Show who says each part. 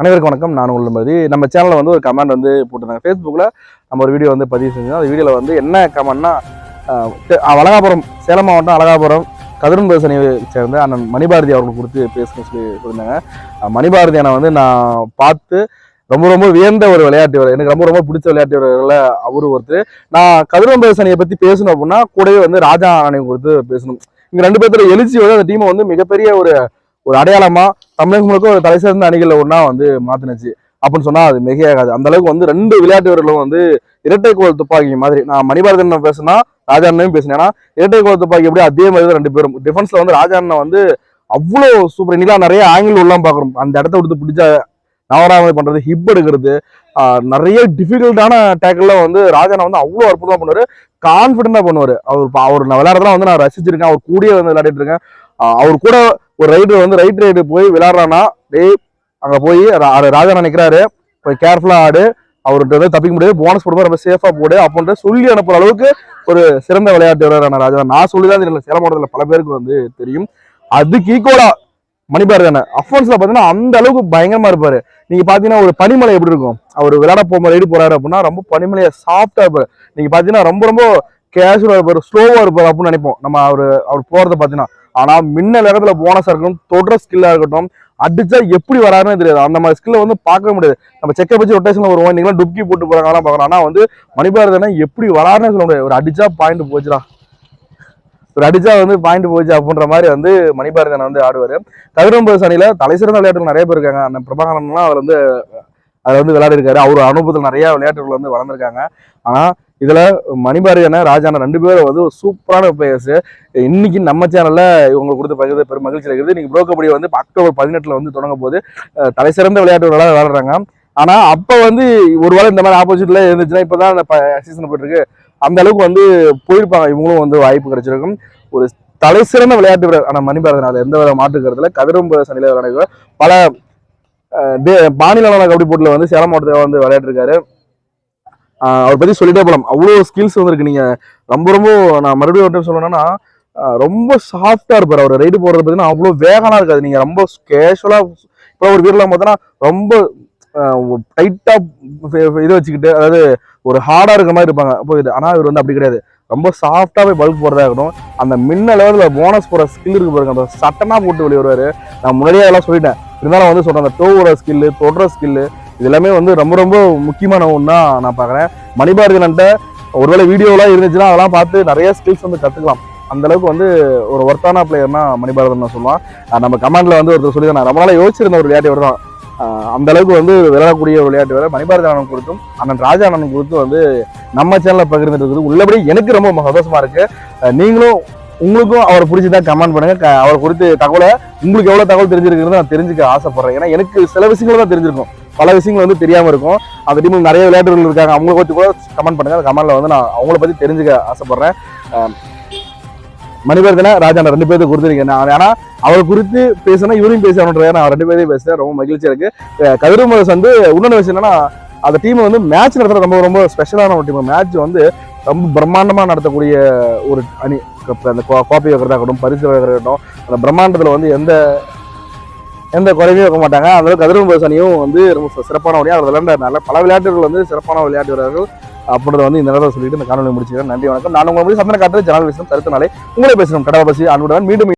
Speaker 1: அனைவருக்கும் வணக்கம். நான் உள்ள மாதிரி நம்ம சேனலில் வந்து ஒரு கமெண்ட் வந்து போட்டிருந்தாங்க. ஃபேஸ்புக்கில் நம்ம ஒரு வீடியோ வந்து பதிவு செஞ்சோம் அந்த வீடியோவில் வந்து என்ன கமெண்ட்னா அழகாபுரம் சேலம் மாவட்டம் அழகாபுரம் கதிரன் பேசனியை சேர்ந்த அண்ணன் மணிபாரதி அவர்களுக்கு கொடுத்து பேசணும்னு சொல்லி சொல்லியிருந்தாங்க மணிபாரதி அண்ணன் வந்து நான் பார்த்து ரொம்ப ரொம்ப வியந்த ஒரு விளையாட்டு வீரர். எனக்கு ரொம்ப ரொம்ப பிடிச்ச விளையாட்டு வீரர்களில் அவரு ஒருத்தர். நான் கதிரம்பேசனையை பற்றி பேசணும் அப்படின்னா கூடவே வந்து ராஜா அண்ணனையும் கொடுத்து பேசணும். இங்கே ரெண்டு பேர்த்துல எழுச்சி வந்து அந்த டீமை வந்து மிகப்பெரிய ஒரு ஒரு அடையாளமா தமிழகம் முழுக்க ஒரு தலை சிறந்த அணிகளில் ஒன்றா வந்து மாத்தினுச்சு. அப்படின்னு சொன்னா அது மிகையாகாது அந்த அளவுக்கு வந்து ரெண்டு விளையாட்டு வீரர்களும் வந்து இரட்டை கோல் துப்பாக்கி மாதிரி நான் மணிபாரதன் பேசுனா ராஜாண்ணையும் பேசினேன். ஏன்னா இரட்டை கோல் துப்பாக்கி எப்படி அதே மாதிரி தான் ரெண்டு பேரும். டிஃபென்ஸ்ல வந்து ராஜா வந்து அவ்வளோ சூப்பர் இன்னிலாம் நிறைய ஆங்கிள் உள்ளாம் பார்க்குறோம் அந்த இடத்த விடுத்து பிடிச்ச நவராமதி பண்றது ஹிப் எடுக்கிறது நிறைய டிஃபிகல்ட்டான டேக்கிள்லாம் வந்து ராஜாண்ணா வந்து அவ்வளோ அற்புதமா பண்ணுவாரு. கான்ஃபிடென்ட்டாக பண்ணுவாரு. அவர் அவர் நான் விளையாடுறதுலாம் வந்து நான் ரசிச்சிருக்கேன். அவர் கூடயே வந்து விளையாடிட்டு இருக்கேன். அவர் கூட ஒரு ரைடர் வந்து ரைட் ரைடு போய் விளாட்றான்னா டேய் அங்கே போய் ராஜா நினைக்கிறாரு போய் கேர்ஃபுல்லாக ஆடு. அவர்கிட்ட வந்து தப்பிக்க முடியாது. போனஸ் போடும்போது ரொம்ப சேஃபாக போடு அப்படின்ட்டு சொல்லி அனுப்புற அளவுக்கு ஒரு சிறந்த விளையாட்டு வீரரான ராஜா. நான் சொல்லிதான் தெரியல சேலம் மாவட்டத்தில் பல பேருக்கு வந்து தெரியும். அதுக்கு மணிப்பார் தானே. அஃபோன்ஸில் பார்த்தீங்கன்னா அந்த அளவுக்கு பயங்கரமாக இருப்பார். நீங்கள் பார்த்தீங்கன்னா ஒரு பனிமலை எப்படி இருக்கும்? அவர் விளையாட போகும்போது ரைடு போகிறாரு அப்படின்னா ரொம்ப பனிமலையை சாஃப்டாக இருப்பார். நீங்கள் பார்த்தீங்கன்னா ரொம்ப ரொம்ப கேஷுவலாக இருப்பார் ஸ்லோவாக இருப்பார் அப்படின்னு நினைப்போம். நம்ம அவர் அவர் போகிறத பார்த்தீங்கன்னா ஆனால் மின்னல் இடத்துல போனஸாக இருக்கட்டும் தொடர ஸ்கில்லா இருக்கட்டும் அடிச்சா எப்படி வராருன்னு தெரியாது. அந்த மாதிரி ஸ்கில்ல வந்து பார்க்க முடியாது. நம்ம செக்க வச்சு ரொட்டேஷன்ல வருவோம். நீங்களும் டுப்கி போட்டு போறாங்கலாம் பார்க்கலாம் ஆனால் வந்து மணிபாரதனா எப்படி வராருன்னு சொல்ல முடியாது. ஒரு அடிச்சா பாயிண்ட் போச்சுடா. ஒரு அடிச்சா வந்து பாயிண்ட் போச்சு அப்படின்ற மாதிரி வந்து மணிபாரதன் வந்து ஆடுவாரு. கதிரம்பது சனியில தலை சிறந்த விளையாட்டுகள் நிறைய பேர் இருக்காங்க. அந்த பிரபாகரன்லாம் அவர் வந்து அதில் வந்து விளையாடிருக்காரு. அவர் அனுபவத்தில் நிறைய விளையாட்டுகள் வந்து வளர்ந்துருக்காங்க. ஆனா இதில் மணிபாரதி அண்ணன் ரெண்டு பேரும் வந்து ஒரு சூப்பரான பிளேயர்ஸ் இன்னைக்கு நம்ம சேனலில் இவங்களுக்கு கொடுத்து பகிர்ந்து பெரும் மகிழ்ச்சி இருக்குது. நீங்கள் ப்ரோ கபடி வந்து அக்டோபர் பதினெட்டில் வந்து தொடங்க போது தலை சிறந்த விளையாட்டுகளாக விளையாடுறாங்க. ஆனால் அப்போ வந்து ஒருவேளை இந்த மாதிரி ஆப்போசிட்டில் இருந்துச்சுன்னா இப்பதான் அந்த சீசன் போயிட்டுருக்கு அந்த அளவுக்கு வந்து போயிருப்பாங்க. இவங்களும் வந்து வாய்ப்பு கிடைச்சிருக்கும். ஒரு தலை சிறந்த விளையாட்டு வீரர் ஆனால் மணிபாரதன் அதில் எந்த வித மாற்று கருத்துல கதிரம்ப சனியில விளையாடுற பல தே- மாநில கபடி போட்டியில் வந்து சேலம் மாவட்டத்தில் வந்து விளையாட்டுருக்காரு அவர் பத்தி சொல்லிட்டே போலாம். அவ்வளோ ஸ்கில்ஸ் வந்துருக்கு. நீங்கள் நீங்க ரொம்ப ரொம்ப நான் மறுபடியும் ஒரு டைம் சொல்லணும்னா ரொம்ப சாஃப்டா இருப்பாரு. அவர் ரைடு போறது பார்த்தீங்கன்னா அவ்வளோ வேகமா இருக்காது. நீங்க ரொம்ப கேஷுவலா இப்போ ஒரு வீரலாம் பார்த்தோன்னா ரொம்ப டைட்டா இதை வச்சுக்கிட்டு அதாவது ஒரு ஹார்டா இருக்க மாதிரி இருப்பாங்க. அப்போ இது ஆனா இவர் வந்து அப்படி கிடையாது. ரொம்ப சாஃப்டா பல்ப் பல்க் இருக்கட்டும் அந்த மின்ன லெவலில் போனஸ் போற ஸ்கில் இருக்கு பாருங்க. அந்த சட்டனா போட்டு வெளியே வருவாரு. நான் முன்னாடியே அதெல்லாம் சொல்லிட்டேன். இருந்தாலும் வந்து சொல்றேன் அந்த டோவோட ஸ்கில்லு தொடர ஸ்கில்லு இது எல்லாமே வந்து ரொம்ப ரொம்ப முக்கியமான ஒன்றா நான் பார்க்குறேன். மணிபாரதியன்ட்ட ஒருவேளை வீடியோலாம் இருந்துச்சுன்னா அதெல்லாம் பார்த்து நிறைய ஸ்கில்ஸ் வந்து கற்றுக்கலாம் அந்த அளவுக்கு வந்து ஒரு ஒர்த்தான பிளேயர்னா மணிபாரதன் நான் சொல்லுவான். நம்ம கமாண்டில் வந்து ஒருத்தர் சொல்லி நான் ரொம்ப நாளாக யோசிச்சிருந்த ஒரு விளையாட்டு தான் அந்தளவுக்கு அந்த அளவுக்கு வந்து விளையாடக்கூடிய ஒரு விளையாட்டு வேற மணிபாரதி அண்ணன் குறித்தும் அண்ணன் ராஜா அண்ணன் குறித்தும் வந்து நம்ம சேனலில் பகிர்ந்துட்டு இருக்குது உள்ளபடி எனக்கு ரொம்ப சந்தோஷமா இருக்கு. நீங்களும் உங்களுக்கும் அவரை பிடிச்சதா கமெண்ட் பண்ணுங்க. அவர் குறித்து தகவலை உங்களுக்கு எவ்வளோ தகவல் தெரிஞ்சிருக்கிறது நான் தெரிஞ்சுக்க ஆசைப்படுறேன். ஏன்னா எனக்கு சில விஷயங்கள் தான் தெரிஞ்சிருக்கும். பல விஷயங்கள் வந்து தெரியாமல் இருக்கும். அந்த டீமில் நிறைய விளையாட்டுகள் இருக்காங்க. அவங்கள பற்றி கூட கமெண்ட் பண்ணுங்கள் அந்த கமெண்ட்ல வந்து நான் அவங்கள பற்றி தெரிஞ்சுக்க ஆசைப்பட்றேன். அஹ் ராஜாண்ட ராஜா ரெண்டு பேருக்கு கொடுத்துருக்கேன். நான் ஏன்னா அவர் குறித்து பேசினா இவரையும் பேசணுன்ற நான் ரெண்டு பேரையும் பேசுகிறேன் ரொம்ப மகிழ்ச்சியாக இருக்குது அஹ் வந்து இன்னொன்று விஷயம் என்னன்னா அந்த டீம் வந்து மேட்ச் நடத்துறது ரொம்ப ரொம்ப ஸ்பெஷலான ஒரு டீம் மேட்ச் வந்து ரொம்ப பிரம்மாண்டமாக நடத்தக்கூடிய ஒரு அணி அந்த கோ- கோப்பை வைக்கிறதா இருக்கட்டும் பரிசு வைக்கிறதாகட்டும் இருக்கட்டும் அந்த பிரம்மாண்டத்தில் வந்து எந்த எந்த குறையும் வைக்க மாட்டாங்க. அந்தளவுக்கு கதிரவன் வந்து ரொம்ப சிறப்பான வழியாக அவர் நல்ல பல விளையாட்டுகள் வந்து சிறப்பான விளையாட்டு வீரர்கள் அப்படின்றத வந்து இந்த நேரத்தில் சொல்லிட்டு இந்த காணொலி முடிச்சுக்கிறேன். நன்றி வணக்கம். நான் உங்களை சந்தன காட்டு ஜனல் விஷயம் கருத்து நாளை உங்களை பேசணும் கடவுள் பசி அன்புடன் மீண்டும்